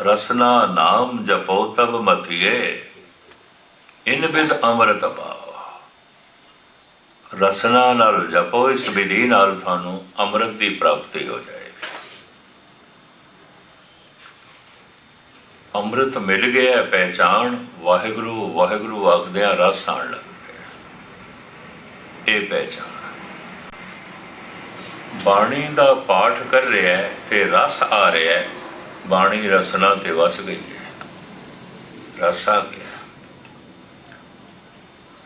ਰਸਨਾ ਨਾਮ ਜਪੋ ਤਬ ਮਥਿਏ ਇਨ ਬਿਦ ਅੰਮ੍ਰਿਤ ਪਾਓ। ਰਸਨਾ ਨਾਲ ਜਪੋ ਇਸ ਵਿਧੀ ਨਾਲ ਤੁਹਾਨੂੰ ਅੰਮ੍ਰਿਤ ਦੀ ਪ੍ਰਾਪਤੀ ਹੋ ਜਾਏਗੀ। ਅੰਮ੍ਰਿਤ ਮਿਲ ਗਿਆ ਹੈ, ਪਹਿਚਾਣ ਵਾਹਿਗੁਰੂ ਵਾਹਿਗੁਰੂ ਆਖਦਿਆਂ ਰਸ ਆਣ ਲੱਗ ਗਿਆ। ਇਹ ਪਹਿਚਾਣ। ਬਾਣੀ ਦਾ ਪਾਠ ਕਰ ਰਿਹਾ ਹੈ ਤੇ ਰਸ ਆ ਰਿਹਾ ਹੈ। ਬਾਣੀ ਰਸਨਾ ਤੇ ਵਸ ਗਈ ਹੈ। ਰਸ ਗਿਆ।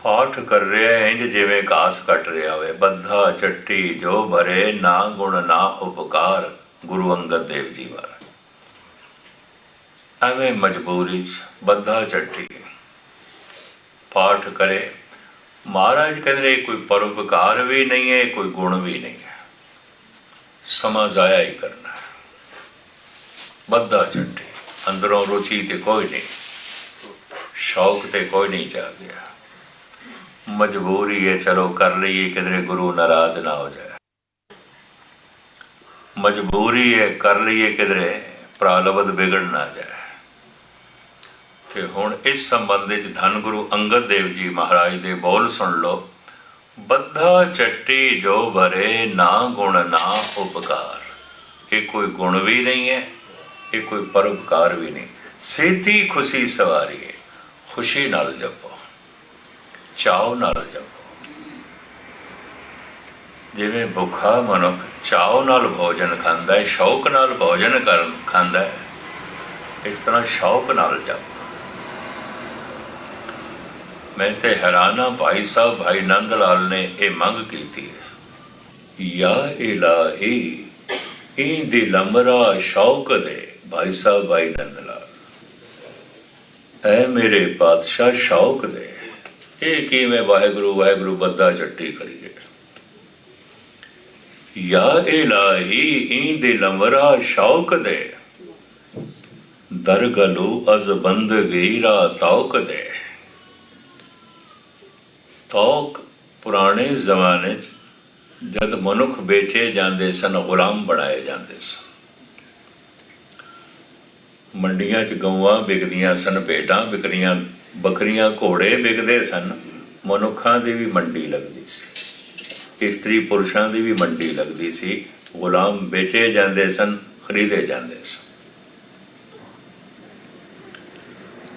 ਪਾਠ ਕਰ ਰਿਹਾ ਹੈ, ਇੰਜ ਜਿਵੇਂ ਘਾਸ ਕੱਟ ਰਿਹਾ ਹੋਵੇ। ਬੱਧਾ ਚੱਟੀ ਜੋ ਭਰੇ, ਨਾ ਗੁਣ, ਨਾ ਉਪਕਾਰ, ਗੁਰੂ ਅੰਗਦ ਦੇਵ ਜੀ ਵਾਲਾ। ਐਵੇਂ ਮਜਬੂਰੀ ਚ ਬੱਧਾ ਚੱਟੀ। ਪਾਠ ਕਰੇ। ਮਹਾਰਾਜ ਕਹਿੰਦੇ ਇਹ ਕੋਈ ਪਰਉਪਕਾਰ ਵੀ ਨਹੀਂ ਹੈ, ਕੋਈ ਗੁਣ ਵੀ ਨਹੀਂ ਹੈ। ਸਮਾਂ ਜ਼ਾਇਆ ਹੀ ਕਰਨਾ ਹੈ ਬੱਧਾ ਚੱਟੀ ਅੰਦਰੋਂ ਰੁਚੀ ਤੇ ਕੋਈ ਨਹੀਂ। ਸ਼ੌਕ ਤੇ ਕੋਈ ਨਹੀਂ ਜਾ ਗਿਆ। ਮਜਬੂਰੀ ਹੈ, ਚਲੋ ਕਰ ਲਈਏ, ਕਿਧਰੇ ਗੁਰੂ ਨਾਰਾਜ਼ ਨਾ ਹੋ ਜਾਏ। ਮਜਬੂਰੀ ਹੈ, ਕਰ ਲਈਏ ਕਿਧਰੇ, ਪ੍ਰਾਲਬਧ ਵਿਗੜ ਨਾ ਜਾਏ। ਤੇ ਹੁਣ ਇਸ ਸੰਬੰਧ ਵਿੱਚ ਧੰਨ ਗੁਰੂ ਅੰਗਦ ਦੇਵ ਜੀ ਮਹਾਰਾਜ ਦੇ ਬੋਲ ਸੁਣ ਲਓ। ਬੱਧਾ ਚੱਟੀ ਜੋ ਭਰੇ ਨਾ ਗੁਣ ਨਾ ਉਪਕਾਰ। ਇਹ ਕੋਈ ਗੁਣ ਵੀ ਨਹੀਂ ਹੈ। ਇਹ ਕੋਈ ਪਰਉਪਕਾਰ ਵੀ ਨਹੀਂ। ਸੇਤੀ ਖੁਸ਼ੀ ਸਵਾਰੀ ਖੁਸ਼ੀ ਨਾਲ ਜਪੋ ਚਾਉ ਨਾਲ ਜਪੋ। ਜਿਵੇਂ ਭੁੱਖਾ ਮਨੁੱਖ ਚਾਉ ਨਾਲ ਭੋਜਨ ਖਾਂਦਾ ਹੈ ਸ਼ੌਕ ਨਾਲ ਭੋਜਨ ਕਰਨ ਖਾਂਦਾ ਹੈ ਇਸ ਤਰ੍ਹਾਂ ਸ਼ੌਕ ਨਾਲ ਜਪੋ। ਮੈਂ ਤੇ ਹੈਰਾਨਾ ਭਾਈ ਸਾਹਿਬ, ਭਾਈ ਨੰਦ ਲਾਲ ਨੇ ਇਹ ਮੰਗ ਕੀਤੀ ਹੈ ਯਾ ਇਲਾਹੀ ਇਹ ਦੀ ਲੰਬਰਾ ਸ਼ੌਕ ਦੇ। ਭਾਈ ਸਾਹਿਬ, ਭਾਈ ਨੰਦ ਲਾਲ ਐ ਮੇਰੇ ਪਾਤਸ਼ਾਹ ਸ਼ੌਕ ਦੇ ਇਹ ਕਿਵੇਂ ਵਾਹਿਗੁਰੂ ਵਾਹਿਗੁਰੂ ਬੱਦਾ ਚੱਟੀ ਕਰੀਏ। ਯਾ ਇਲਾਹੀ ਇਹ ਦੀ ਸ਼ੌਕ ਦੇ। ਦਰਗਲੂ ਅਜ਼ ਬੰਦ ਗੀਰਾ ਤੌਕ ਦੇ। ਤੌਕ ਪੁਰਾਣੇ ਜ਼ਮਾਨੇ 'ਚ ਜਦ ਮਨੁੱਖ ਵੇਚੇ ਜਾਂਦੇ ਸਨ, ਗੁਲਾਮ ਬਣਾਏ ਜਾਂਦੇ ਸਨ। ਮੰਡੀਆਂ 'ਚ ਗਊਆਂ ਵਿਕਦੀਆਂ ਸਨ, ਭੇਡਾਂ ਵਿਕਰੀਆਂ ਬੱਕਰੀਆਂ ਘੋੜੇ ਵਿਕਦੇ ਸਨ। ਮਨੁੱਖਾਂ ਦੀ ਵੀ ਮੰਡੀ ਲੱਗਦੀ ਸੀ। ਇਸਤਰੀ ਪੁਰਸ਼ਾਂ ਦੀ ਵੀ ਮੰਡੀ ਲੱਗਦੀ ਸੀ। ਗੁਲਾਮ ਵੇਚੇ ਜਾਂਦੇ ਸਨ, ਖਰੀਦੇ ਜਾਂਦੇ ਸਨ।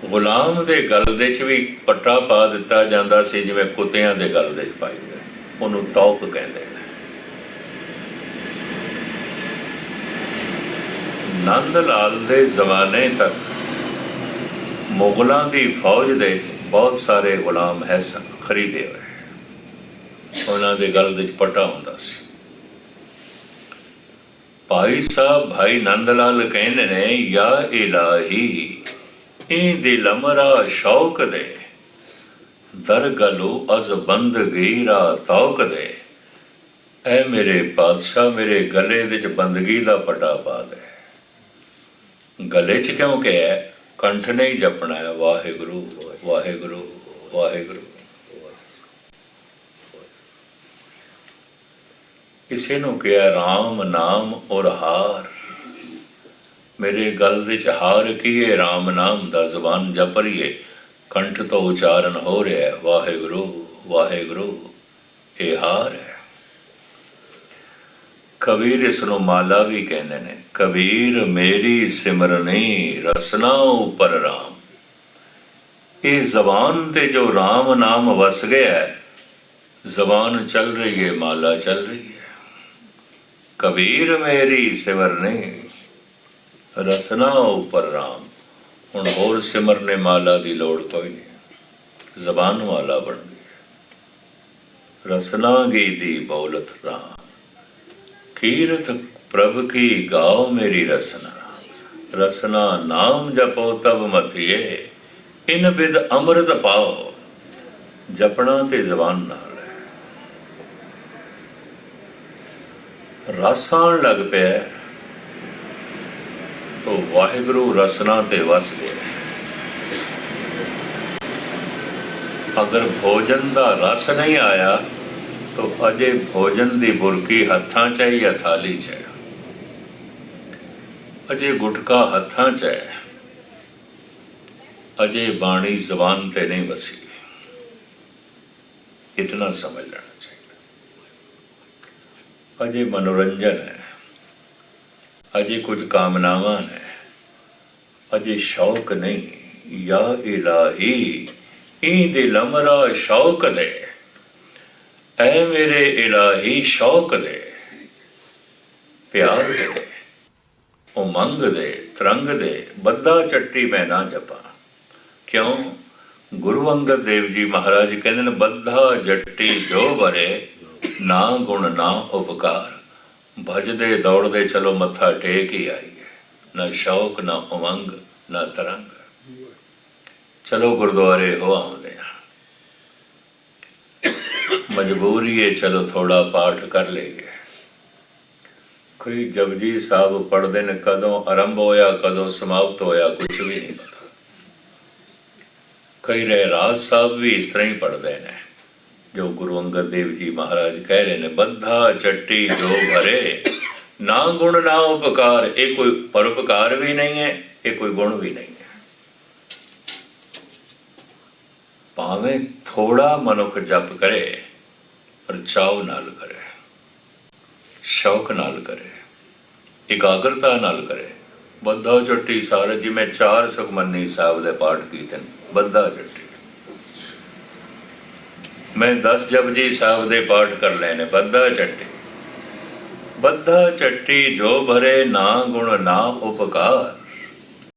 ਗੁਲਾਮ ਦੇ ਗਲ ਦੇ 'ਚ ਵੀ ਪੱਟਾ ਪਾ ਦਿੱਤਾ ਜਾਂਦਾ ਸੀ, ਜਿਵੇਂ ਕੁੱਤਿਆਂ ਦੇ ਗਲ ਦੇ 'ਚ ਪਾਈਦਾ ਉਹਨੂੰ ਤੌਕ ਕਹਿੰਦੇ ਨੰਦ ਲਾਲ ਦੇ ਜ਼ਮਾਨੇ ਤੱਕ ਮੁਗਲਾਂ ਦੀ ਫੌਜ ਦੇ ਵਿੱਚ ਬਹੁਤ ਸਾਰੇ ਗੁਲਾਮ ਹੈ ਸਨ, ਖਰੀਦੇ ਹੋਏ। ਉਹਨਾਂ ਦੇ ਗਲ ਦੇ 'ਚ ਪੱਟਾ ਹੁੰਦਾ ਸੀ। ਭਾਈ ਸਾਹਿਬ, ਭਾਈ ਨੰਦ ਲਾਲ ਕਹਿੰਦੇ ਨੇ, ਯਾ ਇਲਾਹੀ ਇਹ ਦਿਲ ਅਮਰਾ ਸ਼ੌਕ ਦੇ, ਦਰਗਲੋ ਅਜ਼ ਬੰਦ ਗੀਰਾ ਤੌਕ ਦੇ। ਐ ਮੇਰੇ ਪਾਤਸ਼ਾਹ, ਮੇਰੇ ਗਲੇ ਵਿੱਚ ਬੰਦਗੀ ਦਾ ਪਟਾ ਪਾ ਦੇ। ਗਲੇ 'ਚ ਕਿਉਂ ਕਿ ਹੈ? ਕੰਠ ਨਹੀਂ ਜਪਣਾ ਹੈ। ਵਾਹਿਗੁਰੂ ਵਾਹਿਗੁਰੂ ਵਾਹਿਗੁਰੂ। ਕਿਸੇ ਨੂੰ ਕਿਹਾ RAM ਨਾਮ ਔਰ ਹਾਰ। ਮੇਰੇ ਗਲ ਵਿੱਚ ਹਾਰ ਕੀਏ RAM ਨਾਮ ਦਾ ਜ਼ਬਾਨ ਜਪ ਰਹੀਏ ਕੰਠ ਤੋਂ ਉਚਾਰਨ ਹੋ ਰਿਹਾ ਹੈ। ਵਾਹਿਗੁਰੂ ਵਾਹਿਗੁਰੂ, ਇਹ ਹਾਰ ਹੈ। ਕਬੀਰ ਇਸ ਨੂੰ ਮਾਲਾ ਵੀ ਕਹਿੰਦੇ ਨੇ, ਕਬੀਰ ਮੇਰੀ ਸਿਮਰਨੀ, ਰਸਨਾ ਉਪਰ RAM ਇਹ ਜ਼ਬਾਨ ਤੇ ਜੋ RAM ਨਾਮ ਵਸ ਗਿਆ ਜ਼ਬਾਨ ਚੱਲ ਰਹੀ ਹੈ, ਮਾਲਾ ਚੱਲ ਰਹੀ ਹੈ। ਕਬੀਰ ਮੇਰੀ ਸਿਮਰਨੀ, ਰਸਨਾ ਉਪਰ RAM ਹੁਣ ਹੋਰ ਸਿਮਰਨੇ ਮਾਲਾ ਦੀ ਲੋੜ ਕੋਈ ਨਹੀਂ, ਜ਼ਬਾਨ ਵਾਲਾ ਬਣ ਗਈ ਰਸਨਾ ਗੀ ਦੀ ਬੌਲਤ RAM ਕੀਰਤ ਪ੍ਰਭ ਕੀ ਗਾਓ ਮੇਰੀ ਰਸਨਾ। ਰਸਨਾ ਨਾਮ ਜਪੋ ਤਬ ਮਥਿਏ ਇਨ ਬਿਦ ਅੰਮ੍ਰਿਤ ਪਾਓ, ਜਪਣਾ ਤੇ ਜ਼ਬਾਨ ਨਾਲ ਹੈ। ਰਸਾਂ ਲੱਗ ਪਿਆ ਤੋ ਵਾਹਿਗੁਰੂ ਰਸਨਾ ਤੇ ਵਸ ਗਿਆ ਅਗਰ ਭੋਜਨ ਦਾ ਰਸ ਨਹੀਂ ਆਇਆ ਤੋ ਅਜੇ ਭੋਜਨ ਦੀ ਬੁਰਕੀ ਹੱਥਾਂ 'ਚ ਹੈ ਜਾਂ ਥਾਲੀ 'ਚ ਹੈ? ਅਜੇ ਗੁਟਕਾ ਹੱਥਾਂ 'ਚ ਹੈ, ਅਜੇ ਬਾਣੀ ਜ਼ਬਾਨ ਤੇ ਨਹੀਂ ਵਸੀ। ਇਤਨਾ ਸਮਝ ਲੈਣਾ ਚਾਹੀਦਾ। ਅਜੇ ਮਨੋਰੰਜਨ ਹੈ, ਅਜੇ ਕੁਝ ਕਾਮਨਾਵਾਂ ਨੇ, ਅਜੇ ਸ਼ੌਕ ਨਹੀਂ। ਯਾ ਇਲਾਹੀ ਇਹ ਦਿਲ ਸ਼ੌਕ ਦੇ। ਐ ਮੇਰੇ ਇਲਾਹੀ ਸ਼ੌਕ ਦੇ, ਪਿਆਰ ਦੇ ਉਮੰਗ ਦੇ, ਤਰੰਗ ਦੇ ਬੱਦਾ ਚੱਟੀ ਮੈਂ ਨਾ ਜਪਾ। ਕਿਉਂ? ਗੁਰੂ ਅੰਗਦ ਦੇਵ ਜੀ ਮਹਾਰਾਜ ਕਹਿੰਦੇ ਨੇ, ਬੱਧਾ ਜੱਟੀ ਜੋ ਵਰੇ, ਨਾ ਗੁਣ ਨਾ ਉਪਕਾਰ। ਭਜਦੇ, ਦੌੜਦੇ, ਚਲੋ ਮੱਥਾ ਟੇਕ ਹੀ ਆਈਏ। ਨਾ ਸ਼ੌਕ, ਨਾ ਉਮੰਗ, ਨਾ ਤਰੰਗ। ਚਲੋ ਗੁਰਦੁਆਰੇ ਹੋ ਆਉਂਦੇ। ਆ ਮਜਬੂਰੀ ਹੈ ਚਲੋ ਥੋੜਾ ਪਾਠ ਕਰ ਲਈਏ। ਕੋਈ ਜਪਜੀ ਸਾਹਿਬ ਪੜ੍ਹਦੇ ਨੇ, ਕਦੋਂ ਆਰੰਭ ਹੋਇਆ, ਕਦੋਂ ਸਮਾਪਤ ਹੋਇਆ ਕੁਝ ਵੀ ਨਹੀਂ ਪਤਾ। ਕਈ ਰਹਿਰਾਜ ਸਾਹਿਬ ਵੀ ਇਸ ਤਰ੍ਹਾਂ ਹੀ ਪੜ੍ਹਦੇ ਨੇ, ਜੋ ਗੁਰੂ ਅੰਗਦ ਦੇਵ ਜੀ ਮਹਾਰਾਜ ਕਹਿ ਰਹੇ ਨੇ, ਬੱਧਾ ਚੱਟੀ ਜੋ ਭਰੇ, ਨਾ ਗੁਣ ਨਾ ਉਪਕਾਰ। ਇਹ ਕੋਈ ਪਰਉਪਕਾਰ ਵੀ ਨਹੀਂ ਹੈ, ਇਹ ਕੋਈ ਗੁਣ ਵੀ ਨਹੀਂ ਹੈ। ਭਾਵੇਂ ਥੋੜਾ ਮਨੁੱਖ ਜਪ ਕਰੇ, ਪਰ ਚਾਉ ਨਾਲ ਕਰੇ, ਸ਼ੌਕ ਨਾਲ ਕਰੇ, ਇਕਾਗਰਤਾ ਨਾਲ ਕਰੇ। ਬੱਧਾ ਚੱਟੀ ਸਾਰੇ, ਜਿਵੇਂ ਚਾਰ ਸੁਖਮਨੀ ਸਾਹਿਬ ਦੇ ਪਾਠ ਕੀਤੇ ਨੇ, ਬੱਧਾ ਚੱਟੀ। ਮੈਂ 10 ਜਪਜੀ ਸਾਹਿਬ ਦੇ ਪਾਠ ਕਰ ਲਏ ਨੇ, ਬੱਧਾ ਚੱਟੀ। ਬੱਧਾ ਚੱਟੀ ਜੋ ਭਰੇ ਨਾ ਗੁਣ ਨਾ ਉਪਕਾਰ